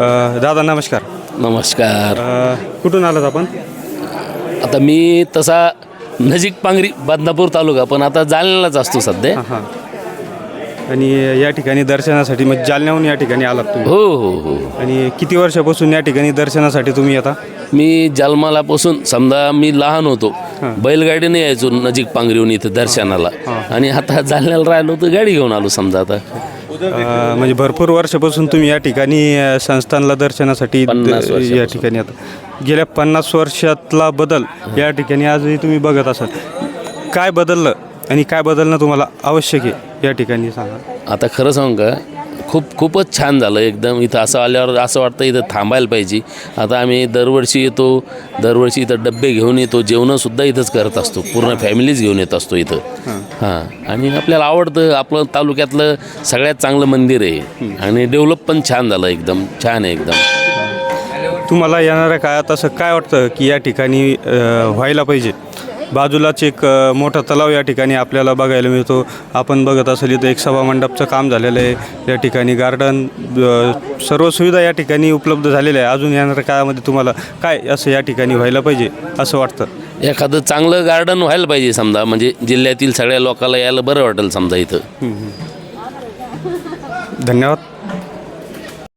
अ, दादा नमस्कार. नमस्कार. अ, कुठून आलात आपण? आता मी तसा नजीक पांगरी बदनापूर तालुका पण आता जालन्यालाच असतो सध्या. हां आणि या ठिकाणी दर्शनासाठी म्हणजे जालन्याहून या ठिकाणी आलात तुम्ही? हो हो हो. आणि किती वर्षापासून या ठिकाणी दर्शनासाठी तुम्ही येता मी जन्मालापासून समजा मी लहान होतो बैलगाडीने यायचो नजीक पांगरीहून इथं दर्शनाला. आणि आता जालन्याला राहिलो तर गाडी घेऊन आलो समजा आता. अ, म्हणजे भरपूर वर्षापासून तुम्ही या ठिकाणी अ, संस्थानला दर्शनासाठी द- या. ठिकाणी आता. गेल्या पन्नास वर्षातला बदल या ठिकाणी आजही तुम्ही बघत असाल. काय बदललं आणि काय बदलणं तुम्हाला आवश्यक आहे या ठिकाणी सांगा. आता खरं सांगू का? खूप खूपच छान झालं. एकदम इथं असं आल्यावर असं वाटतं इथं थांबायला पाहिजे. आता आम्ही दरवर्षी येतो. दरवर्षी इथं डब्बे घेऊन येतो. जेवणंसुद्धा इथंच करत असतो. पूर्ण फॅमिलीच घेऊन येत असतो इथं. हां. आणि आपल्याला आवडतं आपलं तालुक्यातलं सगळ्यात चांगलं मंदिर आहे. आणि डेव्हलप पण छान झालं एकदम. छान आहे एकदम. तुम्हाला येणाऱ्या काळात असं काय वाटतं की या ठिकाणी व्हायला पाहिजे? बाजूलाच एक मोठा तलाव या ठिकाणी आपल्याला बघायला मिळतो. आपण बघत असेल इथं एक सभामंडपचं काम झालेलं आहे. या ठिकाणी गार्डन सर्व सुविधा या ठिकाणी उपलब्ध झालेल्या आहे अजून येणाऱ्या काळामध्ये तुम्हाला काय असं या ठिकाणी व्हायला पाहिजे असं वाटतं? एखादं चांगलं गार्डन व्हायला पाहिजे समजा. म्हणजे जिल्ह्यातील सगळ्या लोकांना यायला बरं वाटेल समजा इथं. धन्यवाद.